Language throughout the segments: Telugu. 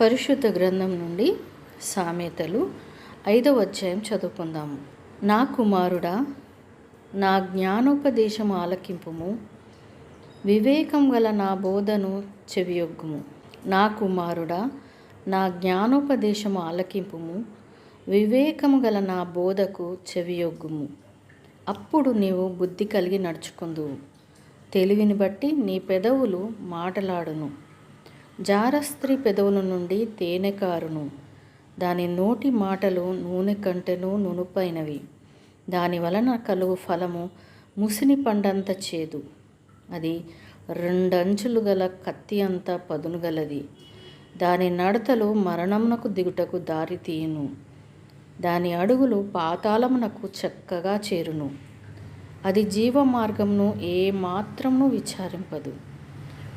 పరిశుద్ధ గ్రంథం నుండి సామెతలు ఐదవ అధ్యాయం చదువుకుందాము. నా కుమారుడా నా జ్ఞానోపదేశం ఆలకింపుము. వివేకం గల నా బోధను చెవియొగ్గుము. నా కుమారుడా నా జ్ఞానోపదేశం ఆలకింపుము. వివేకము గల నా బోధకు చెవియొగ్గుము. అప్పుడు నీవు బుద్ధి కలిగి నడుచుకుందువు. తెలివిని బట్టి నీ పెదవులు మాటలాడును. జారస్త్రి పెదవుల నుండి తేనె కారును దాని నోటి మాటలు నూనె కంటెను నునుపైనవి. దాని వలన కలుగు ఫలము ముసిని పండంత చేదు. అది రెండంచులు గల కత్తి అంత పదును గలది. దాని నడతలు మరణమునకు దిగుటకు దారి తీయును. దాని అడుగులు పాతాళమునకు చక్కగా చేరును. అది జీవ మార్గమును ఏ మాత్రమును విచారింపదు.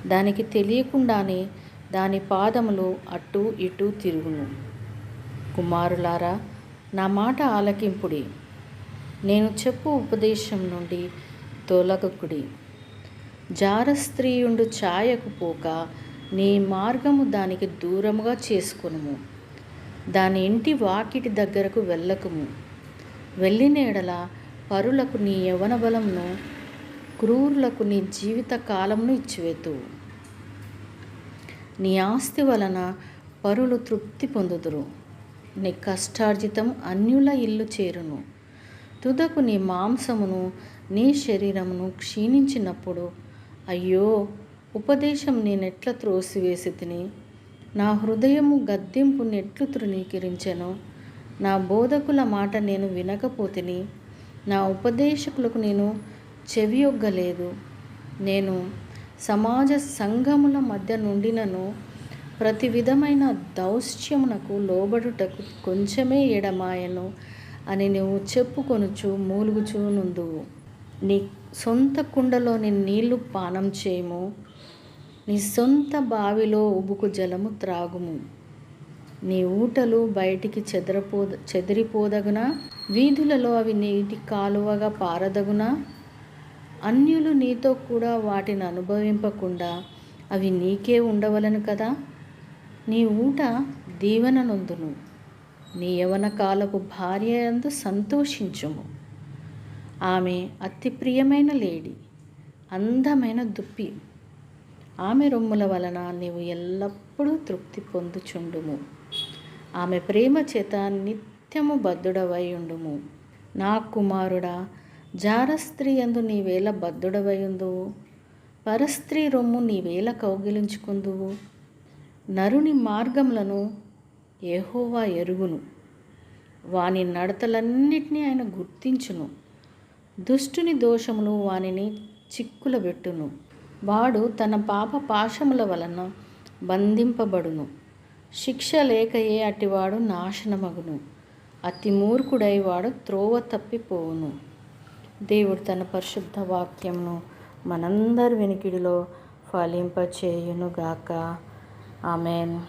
దానికి తెలియకుండానే దాని పాదములు అటు ఇటు తిరుగును. కుమారులారా నా మాట ఆలకింపుడి. నేను చెప్పు ఉపదేశం నుండి తొలగకుడి. జారస్త్రీయుండు ఛాయకు పోక నీ మార్గము దానికి దూరముగా చేసుకునుము. దాని ఇంటి వాకిటి దగ్గరకు వెళ్ళకుము. వెళ్ళినేడల పరులకు నీ యవన బలమును క్రూరులకు నీ జీవిత కాలమును ఇచ్చివేతువు నీ ఆస్తి వలన పరులు తృప్తి పొందుదురు. నీ కష్టార్జితం అన్యుల ఇల్లు చేరును. తుదకు నీ మాంసమును నీ శరీరమును క్షీణించినప్పుడు అయ్యో ఉపదేశం నేనెట్ల త్రోసివేసి తిని నా హృదయము గద్దెంపు నెట్లు తృణీకరించెను. నా బోధకుల మాట నేను వినకపోతిని నా ఉపదేశకులకు నేను చెవియొగ్గలేదు. నేను సమాజ సంఘముల మధ్య నుండినను ప్రతి విధమైన దౌశ్యమునకు లోబడుటకు కొంచెమే ఎడమాయను అని నువ్వు చెప్పుకొనుచు మూలుగుచూనుందు నీ సొంత కుండలోని నీళ్ళు పానం చేయము నీ సొంత బావిలో ఉబుకు జలము త్రాగుము. నీ ఊటలు బయటికి చెదరపో చెదిరిపోదగునా? వీధులలో అవి నీటి కాలువగా పారదగునా? అన్యులు నీతో కూడా వాటిని అనుభవింపకుండా అవి నీకే ఉండవలను కదా? నీ ఊట దీవెననొందును. నీ యవన కాలపు భార్య అందు సంతోషించుము. ఆమె అతి ప్రియమైన లేడి అందమైన దుప్పి. ఆమె రొమ్ముల వలన నీవు ఎల్లప్పుడూ తృప్తి పొందుచుండుము. ఆమె ప్రేమ చేత నిత్యము బద్ధుడవై ఉండుము నా కుమారుడా జారస్త్రీ అందు నీవేళ బద్ధుడవయుందువు పరస్త్రీ రొమ్ము నీవేళ కౌగిలించుకుందువు నరుని మార్గములను ఏహోవా ఎరుగును. వాని నడతలన్నిటినీ ఆయన గుర్తించును. దుష్టుని దోషములు వానిని చిక్కులబెట్టును. వాడు తన పాప పాశముల వలన బంధింపబడును. శిక్ష లేకయే అటివాడు నాశనమగును. అతి మూర్ఖుడై వాడు త్రోవ తప్పిపోవును. దేవుడు తన పరిశుద్ధ వాక్యంను మనందరి వెనికిడిలో ఫలింపచేయునుగాక. ఆమెన్.